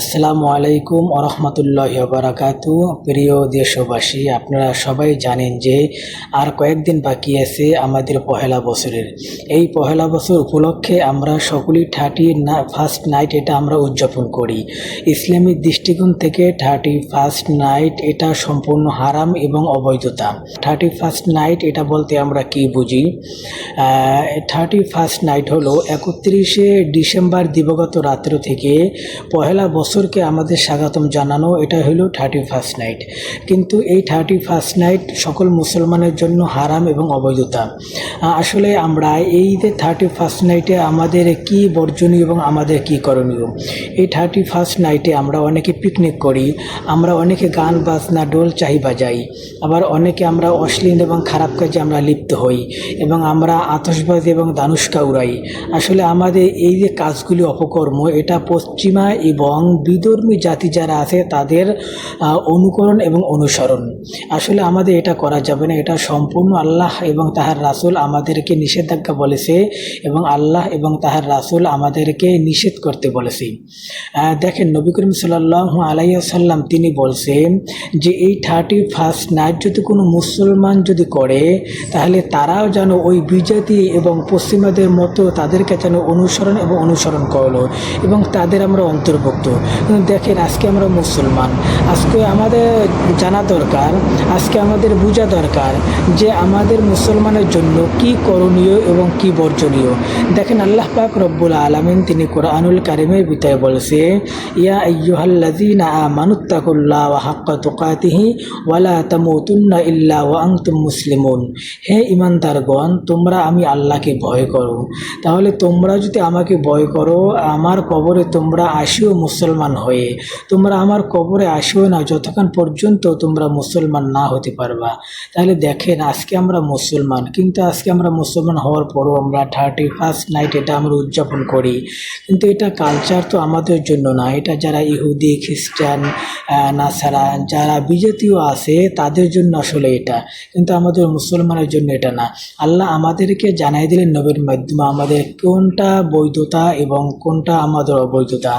আসসালামু আলাইকুম আরহামতুল্লাহ বারাকাতু প্রিয় দেশবাসী, আপনারা সবাই জানেন যে আর কয়েকদিন বাকি আছে আমাদের পহেলা বছরের। এই পহেলা বছর উপলক্ষে আমরা সকলেই থার্টি না, ফার্স্ট নাইট এটা আমরা উদযাপন করি। ইসলামিক দৃষ্টিকোণ থেকে থার্টি ফার্স্ট নাইট এটা সম্পূর্ণ হারাম এবং অবৈধতা। থার্টি ফার্স্ট নাইট এটা বলতে আমরা কি বুঝি? থার্টি ফার্স্ট নাইট হলো একত্রিশে ডিসেম্বর দিবগত রাত্র থেকে পহেলা বছরকে আমাদের স্বাগতম জানানো এটা হলো থার্টি ফার্স্ট নাইট কিন্তু এই থার্টি ফার্স্ট নাইট সকল মুসলমানের জন্য হারাম এবং অবৈধতা। আসলে আমরা এই যে থার্টি ফার্স্ট নাইটে আমাদের কি বর্জনীয় এবং আমাদের কি করণীয়? এই থার্টি ফার্স্ট নাইটে আমরা অনেকে পিকনিক করি, আমরা অনেকে গান বাজনা ডোল চাহি বাজাই। আবার অনেকে আমরা অশ্লীল এবং খারাপ কাজে আমরা লিপ্ত হই এবং আমরা আতশবাজি এবং দানুষ্কা উড়াই। আসলে আমাদের এই যে কাজগুলি অপকর্ম, এটা পশ্চিমা এবং বিধর্মী জাতি যারা আছে, তাদের অনুকরণ এবং অনুসরণ। আসলে আমাদের এটা করা যাবে না, এটা সম্পূর্ণ আল্লাহ এবং তাহার রাসুল আমাদেরকে নিষেধাজ্ঞা বলেছে এবং আল্লাহ এবং তাহার রাসুল আমাদেরকে নিষেধ করতে বলেছে। দেখেন, নবী করিম সাল্লাহ আলাইসাল্লাম তিনি বলছেন যে, এই থার্টি ফার্স্ট নাইট যদি কোনো মুসলমান যদি করে, তাহলে তারাও যেন ওই বিজাতি এবং পশ্চিমাদের মতো তাদেরকে যেন অনুসরণ এবং অনুসরণ করল এবং তাদের আমরা অন্তর্ভুক্ত। দেখেন, আজকে আমরা মুসলমান। আজকে আমাদের জানা দরকার, আজকে আমাদের বোঝা দরকার যে আমাদের মুসলমানের জন্য কি করণীয় এবং কি বর্জনীয়। দেখেন, আল্লাহ পাক রব্বুল আলমিন তিনি কোরআনুল কারিমের ভিতরে বলেছে, ইয়া আইয়ুহাল্লাযীনা আমানুত্তাকুল্লাহ ওয়া হাক্কা তুকাতিহি ওয়ালা তামুতুন্না ইল্লা ওয়া আনতুম মুসলিমুন। হে ইমানদারগণ তোমরা আমি আল্লাহকে ভয় করো। তাহলে তোমরা যদি আমাকে ভয় করো, আমার কবরে তোমরা আসিও মুসলমান হয়ে তোমরা আমার কবরে আসিও না, যতক্ষণ পর্যন্ত তোমরা মুসলমান না হতে পারবা। তাহলে দেখেন, আজকে আমরা মুসলমান, কিন্তু আজকে আমরা মুসলমান হওয়ার পরও আমরা থার্টি ফার্স্ট নাইট এটা আমরা উদযাপন করি। কিন্তু এটা কালচার তো আমাদের জন্য না, এটা যারা ইহুদি, খ্রিস্টান নাসারা, যারা বিজাতীয় আছে, তাদের জন্য আসলে এটা। কিন্তু আমাদের মুসলমানের জন্য এটা না। আল্লাহ আমাদেরকে জানাই দিলেন নবীর মাধ্যমে আমাদের কোনটা বৈধতা এবং কোনটা আমাদের অবৈধতা।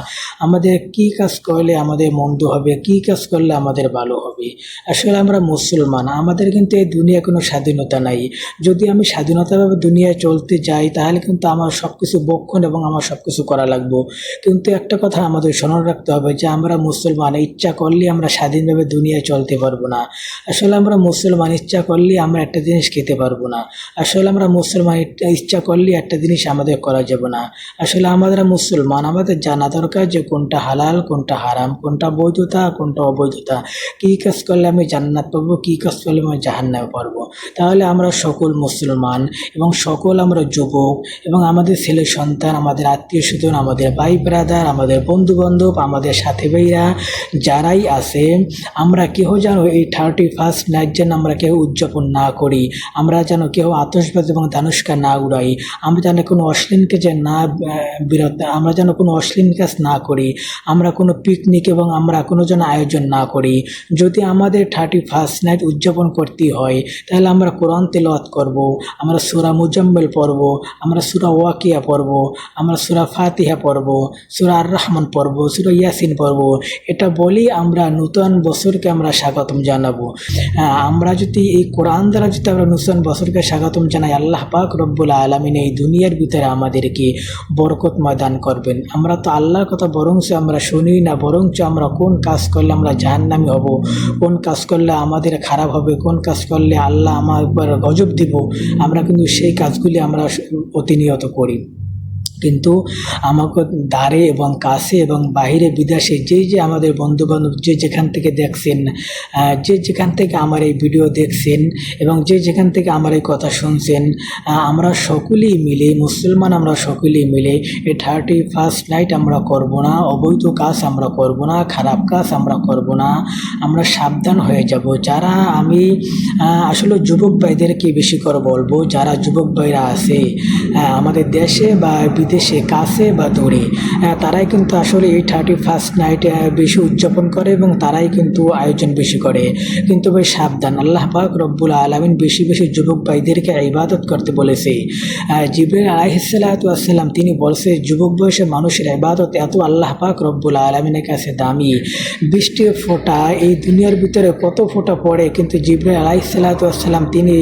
আমাদের কি কাজ করলে আমাদের মন্দ হবে? কি কাজ করলে আমাদের ভালো হবে? আসলে আমরা মুসলমান, আমাদের কিন্তু এই দুনিয়া কোনো স্বাধীনতা নাই। যদি আমি স্বাধীনতাভাবে দুনিয়ায় চলতে যাই, তাহলে কিন্তু আমার সব কিছু বক্ষণ এবং আমার সব কিছু করা লাগবো। কিন্তু একটা কথা আমাদের স্মরণ রাখতে হবে যে, আমরা মুসলমান, ইচ্ছা করলে আমরা স্বাধীনভাবে দুনিয়ায় চলতে পারব না। আসলে আমরা মুসলমান, ইচ্ছা করলে আমরা একটা জিনিস খেতে পারব না। আসলে আমরা মুসলমান, ইচ্ছা- করলে একটা জিনিস আমাদের করা যাবে না। আসলে আমরা মুসলমান, আমাদের জানা দরকার যে কোনটা হালাল, কোনটা হারাম, কোনটা বৈধতা, কোনটা অবৈধতা? কী কাজ করলে আমি জান্নাত পাবো, কী কাজ করলে আমি জাহান্নামে পারব তাহলে আমরা সকল মুসলমান এবং সকল আমরা যুবক এবং আমাদের ছেলে সন্তান, আমাদের আত্মীয় স্বজন, আমাদের ভাই ব্রাদার আমাদের বন্ধু বান্ধব আমাদের সাথে ভাইরা যারাই আছে, আমরা কেহ যেন এই থার্টি ফার্স্ট নাইট যেন আমরা কেউ উদযাপন না করি, আমরা যেন কেউ আতসবাজ এবং দানুষ্কা না উড়াই, আমরা যেন কোনো অশ্লীল কাজে না বিরত, আমরা যেন কোনো অশ্লীল কাজ না করি আমরা কোনো পিকনিক এবং আমরা কোনো যেন আয়োজন না করি। যদি আমাদের থার্টি ফার্স্ট নাইট উদযাপন করতে হয়, তাহলে আমরা কোরআন তেলাওয়াত করব, আমরা সুরা মুজাম্মেল পড়ব, আমরা সুরা ওয়াকিয়া পড়ব, আমরা সুরা ফাতিহা পড়ব, সুরা আর রহমান পড়ব, সুরা ইয়াসিন পড়ব। এটা বলি আমরা নূতন বছরকে আমরা স্বাগতম জানাব। আমরা যদি এই কোরআন দ্বারা যদি আমরা নূতন বছরকে স্বাগতম জানাই, আল্লাহ পাক রব্বুল আলমিন এই দুনিয়ার ভিতরে আমাদেরকে বরকতময় দান করবেন। আমরা তো আল্লাহর কথা বরঞ্চ আমরা শুনি না, বরঞ্চ আমরা কোন কাজ করলে আমরা জাহান্নামি হব? কোন কাজ করলে আমাদের খারাপ হবে? কোন কাজ করলে আল্লাহ আমার গজব দিব? আমরা কিন্তু সেই কাজগুলি আমরা অতিনিয়ত করি। কিন্তু আমাকে দ্বারে এবং কাছে এবং বাইরে বিদেশে যে যে আমাদের বন্ধুবান্ধব যে যেখান থেকে দেখছেন যে যেখান থেকে আমার এই ভিডিও দেখছেন এবং যে যেখান থেকে আমার এই কথা শুনছেন আমরা সকলেই মিলে, মুসলমান আমরা সকলেই মিলে এই থার্টি ফার্স্ট নাইট আমরা করব না, অবৈধ কাজ আমরা করব না, খারাপ কাজ আমরা করব না, আমরা সাবধান হয়ে যাব। যারা আমি আসলে যুবক ভাইদেরকে বেশি করে বলব, যারা যুবক ভাইরা আছে আমাদের দেশে বা বিদেশে কাছে বা দূরে। তারাই কিন্তু আসলে এই থার্টি ফার্স্ট নাইট বেশি উদযাপন করে এবং তারাই কিন্তু আয়োজন বেশি করে। কিন্তু ভাই, সাবধান। আল্লাহ পাক রব্বুল আলমিন বেশি বেশি যুবক ভাইদেরকে ইবাদত করতে বলেছে। জিবরিল আলাইসাল্লাম তিনি বলছে, যুবক বয়সে মানুষের ইবাদত এত আল্লাহ পাক রব্বুল আলমিনের কাছে দামি। বৃষ্টি ফোঁটা, এই দুনিয়ার ভিতরে কত ফোঁটা পড়ে। কিন্তু জিবরিল আলাইসাল্লাম তিনি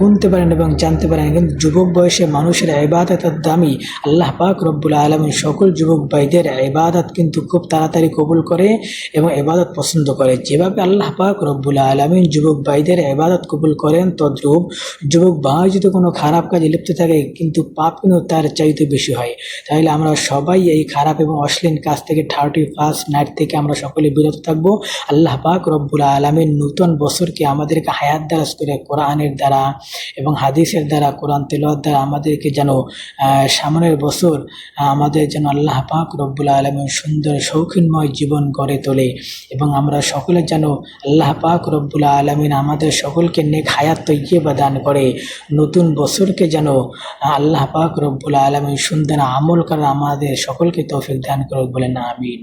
গুনতে পারেন এবং জানতে পারেন, কিন্তু যুবক বয়সে মানুষের ইবাদত এত দামি। আল্লাহ পাক রব্বুল আলমিন সকল যুবক ভাইদের ইবাদত কিন্তু খুব তাড়াতাড়ি কবুল করে এবং এবাদত পছন্দ করে। যেভাবে আল্লাহ পাক রব্বুল আলমিন যুবক ভাইদের ইবাদত কবুল করেন তদ্রূপ যুবক ভাই যদি কোনো খারাপ কাজে লিপ্ত থাকে কিন্তু পাপ কিন্তু তার চাইতে বেশি হয়। তাহলে আমরা সবাই এই খারাপ এবং অশ্লীল কাজ থেকে থার্টি ফার্স্ট নাইট থেকে আমরা সকলে বিরত থাকব। আল্লাহ পাক রব্বুল আলমিন নূতন বছরকে আমাদেরকে হায়াত দারাজ করে কোরআনের দ্বারা এবং হাদিসের দ্বারা কোরআন তেলোয়ার দ্বারা আমাদেরকে যেন আহ, সামনের বছর আমাদের যেন আল্লাহ পাক রব্বুল আলমের সুন্দর শৌখিনময় জীবন গড়ে তোলে এবং আমরা সকলে যেন আল্লাহ পাক রব্বুল আলমিন আমাদের সকলকে নেক হায়াত তৈবা দান করে। নতুন বছরকে যেন আল্লাহ পাক রব্বুল আলমিন সুন্দর আমল করা আমাদের সকলকে তৌফিক দান করে না আমিন।